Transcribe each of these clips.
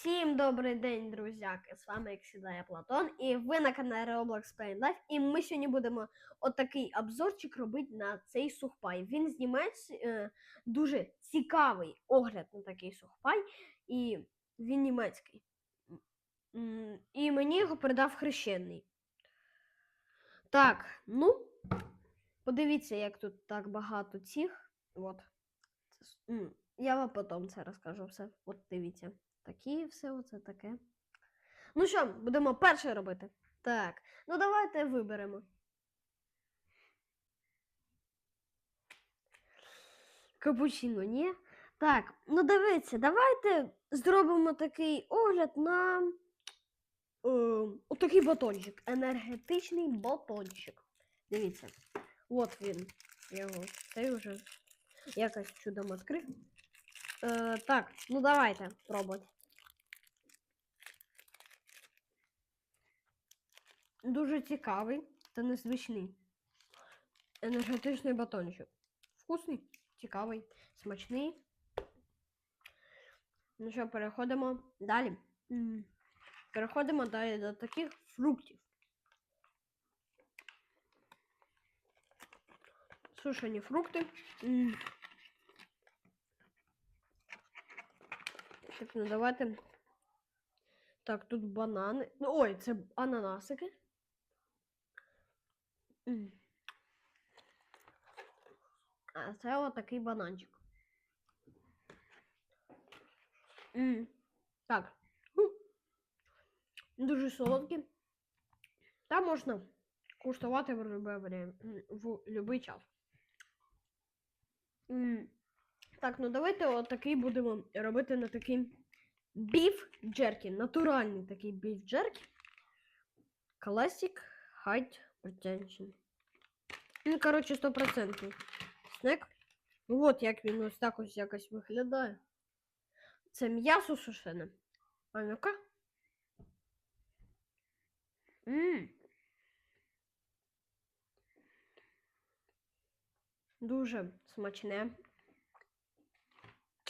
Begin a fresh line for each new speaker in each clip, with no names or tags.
Всім добрий день, друзяки! З вами як сідає Платон, і ви на каналі Roblox Play Life. І ми сьогодні будемо отакий обзорчик робити на цей сухпай. Він знімається е, дуже цікавий огляд на такий сухпай, і він німецький. І мені його передав хрещений. Так, ну, подивіться, як тут так багато цих. От. Я вам потім це розкажу все. От дивіться. Такі все оце таке. Ну що, будемо перше робити. Так, ну давайте виберемо. Капучино, ні? Так, ну дивіться, давайте зробимо такий огляд на е, отакий батончик. Енергетичний батончик. Дивіться. От він. Я його цей вже якось чудом відкрив. Е, так, ну давайте пробувати. Дуже цікавий та незвичний. Енергетичний батончик. Вкусний, цікавий, смачний. Ну що, переходимо далі. Переходимо далі до таких фруктів. Сушені фрукти. Так, ну давайте. Так, тут банани. Ну, ой, це ананасики. А це отакий бананчик. Так. Дуже солодкі. Та можна куштувати в будь-який час. Так, ну давайте отакий будемо робити на такий біф джеркі. Натуральний такий біф джеркі. Classic Height Retention. Ну, коротше, 100% снек. От як він ось так ось якось виглядає. Це м'ясо сушене. А ну-ка. Дуже смачне.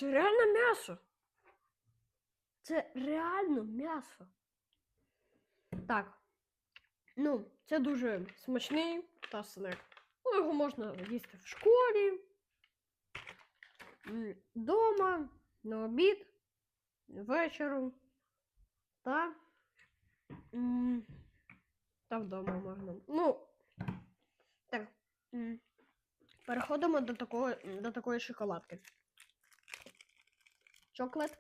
Це реально м'ясо. Це реально м'ясо. Так. Ну, це дуже смачний та снек. Ну, його можна їсти в школі, м, дома, на обід, вечором та, та вдома можна. Ну, так. Переходимо до такої, до такої шоколадки. Чоклет.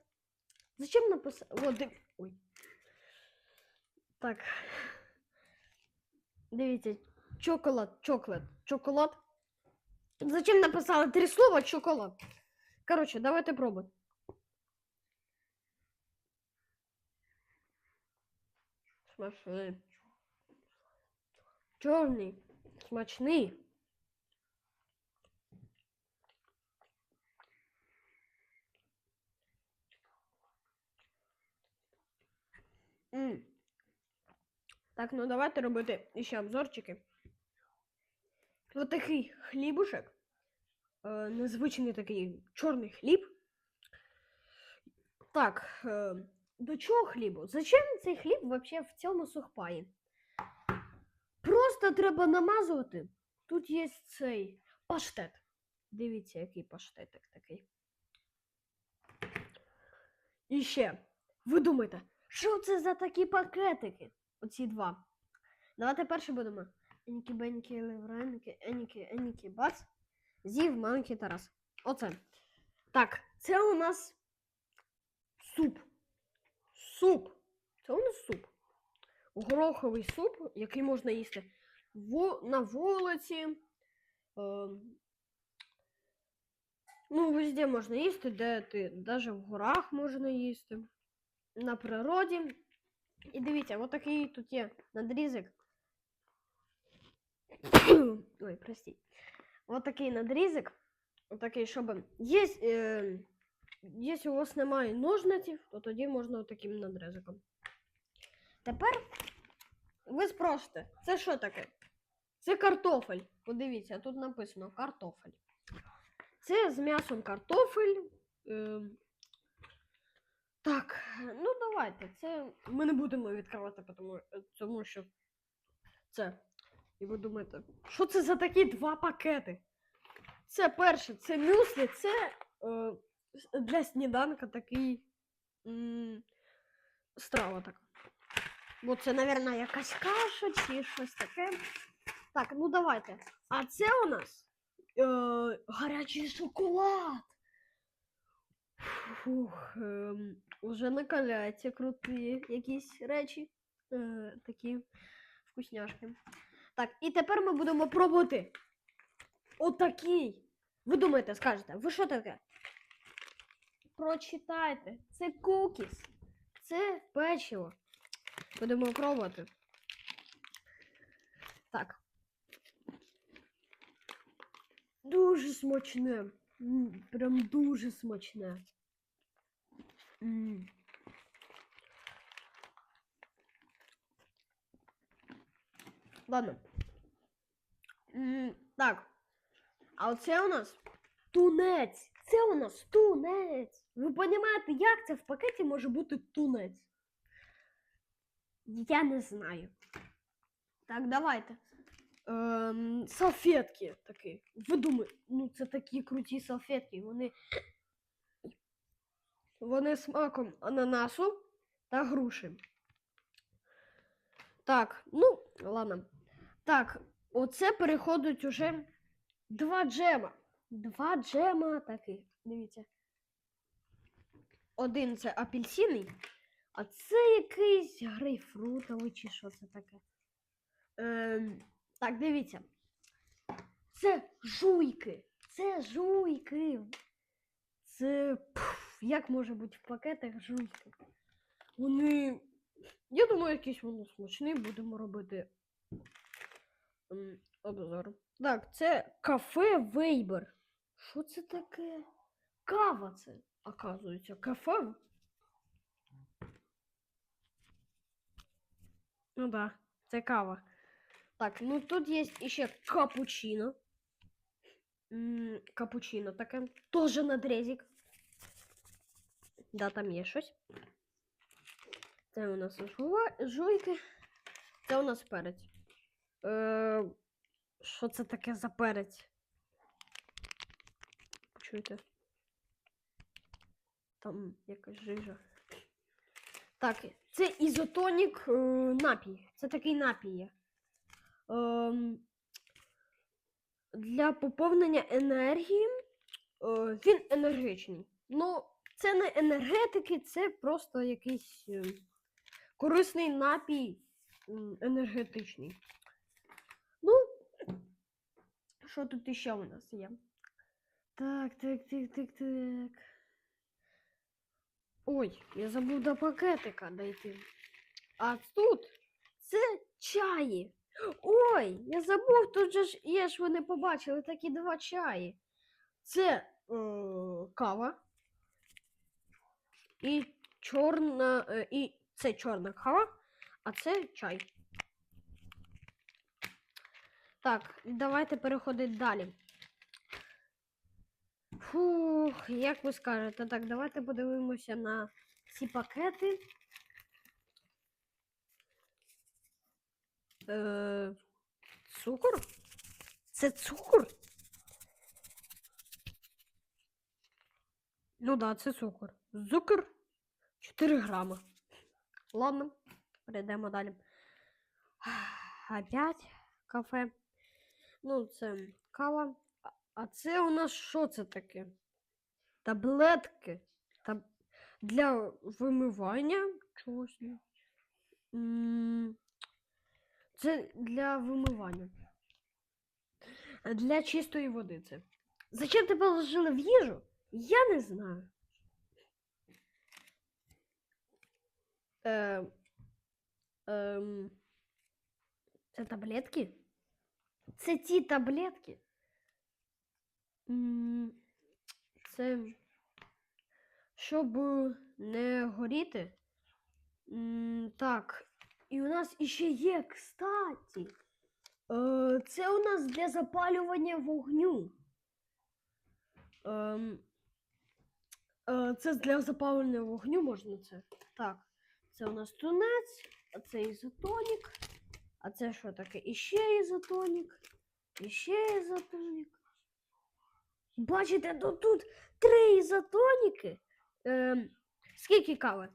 Зачем написати? О, див... Ой. Так. Дивіться. Чоколад, чоклет, чоколад. Зачем написали три слова чоколад? Короче, давайте пробувати. Смачний. Чорний. Смачний. Так, ну давайте робити ще обзорчики. Ось такий хлібушек. Е, незвичний такий чорний хліб. Так, е, до чого хлібу? Зачем цей хліб взагалі в цьому сухпаї? Просто треба намазувати. Тут є цей паштет. Дивіться, який паштетик такий. І ще, ви думаєте, що це за такі пакетики? Оці два. Давайте перше будемо. Енікі, бенькі, левренькі, енікі, енікі, бац. Зів, маленький Тарас. Оце. Так, це у нас суп. Суп. Це у нас суп. Гороховий суп, який можна їсти во- на вулиці. Е, ну, везде можна їсти, де ти, навіть в горах можна їсти, на природі. І дивіться, от такий тут є надрізок. Ой, простіть. От такий надрізок. От такий, щоб. Є, е, якщо у вас немає ножниців, то тоді можна таким надрізиком. Тепер ви спросите, це що таке? Це картофель. Подивіться, тут написано картофель. Це з м'ясом картофель. Е, Так, ну давайте. Це ми не будемо відкривати, тому, тому що це. І ви думаєте, що це за такі два пакети? Це перше, це мюслі, це е, для сніданка такий м, страва така. Бо це, мабуть, якась каша чи щось таке. Так, ну давайте. А це у нас е, гарячий шоколад. Фух, ем, уже накаляються круті якісь речі. Е, такі вкусняшки. Так, і тепер ми будемо пробувати. Отакий. Ви думаєте, скажете, ви що таке? Прочитайте. Це кукіс. Це печиво. Будемо пробувати. Так. Дуже смачне. М, Прям дуже смачне. М. Ладно. М, Так. А оце у нас тунець. Це у нас тунець. Ви розумієте, як це в пакеті може бути тунець? Я не знаю. Так, давайте. Ем, салфетки такі. Ви думаєте, ну це такі круті салфетки. Вони. Вони смаком ананасу та груші. Так, ну, ладно. Так, оце переходить уже два джема. Два джема такі. Дивіться. Один це апельсиний, а це якийсь грейпфрутовий чи що це таке. Ем, так, дивіться. Це жуйки. Це жуйки. Це пф, як може бути в пакетах жуйки? Вони. Я думаю, якісь вони смачні, будемо робити обзор. Так, це кафе Вейбер. Що це таке? Кава це, оказується, кафе. Ну да, це кава. Так, ну тут є ще капучино. Капучино таке. Тоже надрезик. Да, там є щось. Це у нас жуйки. Це у нас перець. Е, що це таке за перець? Чуєте? Там якась жижа. Так, це ізотонік е, напій. Це такий напій є. Ем, для поповнення енергії е, він енергичний. Ну, це не енергетики, це просто якийсь е, корисний напій енергетичний. Ну, що тут іще у нас є? Так, так, так, так, так. Ой, я забув до пакетика дойти. А тут це чаї. Ой, я забув, тут же ж є ж ви не побачили такі два чаї. Це е, кава. І чорна. Е, і це чорна кава, а це чай. Так, давайте переходити далі. Фух, як ви скажете, так, давайте подивимося на ці пакети. Е, цукор? Це цукор? Ну да, це цукор. Цукор 4 грама. Ладно, перейдемо далі. Опять кафе. Ну, це кава. А- це у нас що це таке? Таблетки. Таб... Для вимивання чогось. Це для вимивання. Для чистої води це. Зачем ти положили в їжу? Я не знаю. Е, ем, це таблетки? Це ті таблетки? Це щоб не горіти. Так. І у нас іще є, кстати. Е, Це у нас для запалювання вогню. Ем, Е, Це для запалення вогню можна це. Так. Це у нас тунець, а це ізотонік. А це що таке? Іще ізотонік. Іще ізотонік. Бачите, то тут три ізотоніки. Ем, скільки кави?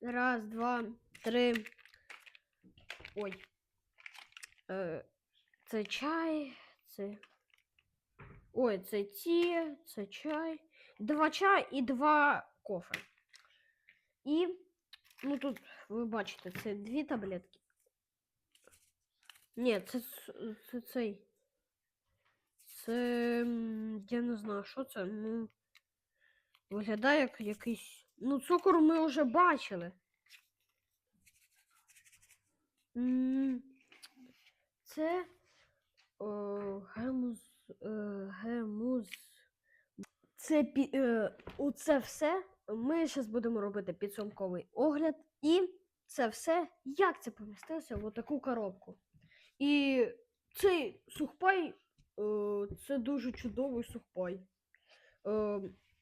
Раз, два, три. Ой. Е, це чай, це. Ой, це ті, це чай. Два чай і два кофе. І, ну тут, ви бачите, це дві таблетки. Ні, це, це цей. Це. Я не знаю, що це. Ну. Виглядає як якийсь. Ну, цукор ми вже бачили. Це. О, гемуз. Е, гемуз. Це пі, е, оце все. Ми зараз будемо робити підсумковий огляд. І це все, як це помістилося в таку коробку. І цей сухпай е, це дуже чудовий сухпай.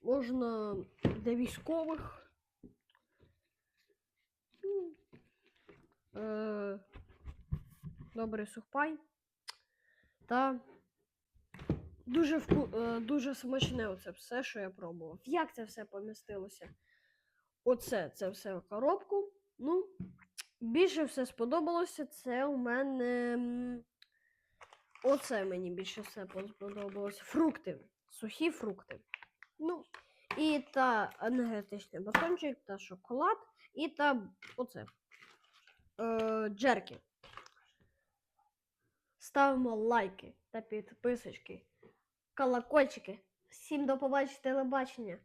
Можна для військових. М, Е, добрий сухпай. Та дуже, вку... е, дуже смачне оце все, що я пробував. Як це все помістилося? Оце це все в коробку. Ну, більше все сподобалося. Це у мене. Оце мені більше все сподобалося. Фрукти. Сухі фрукти. Ну, і та енергетичний батончик, та шоколад, і та оце. Е, джерки. Ставимо лайки та підписочки, колокольчики. Всім до побачення телебачення.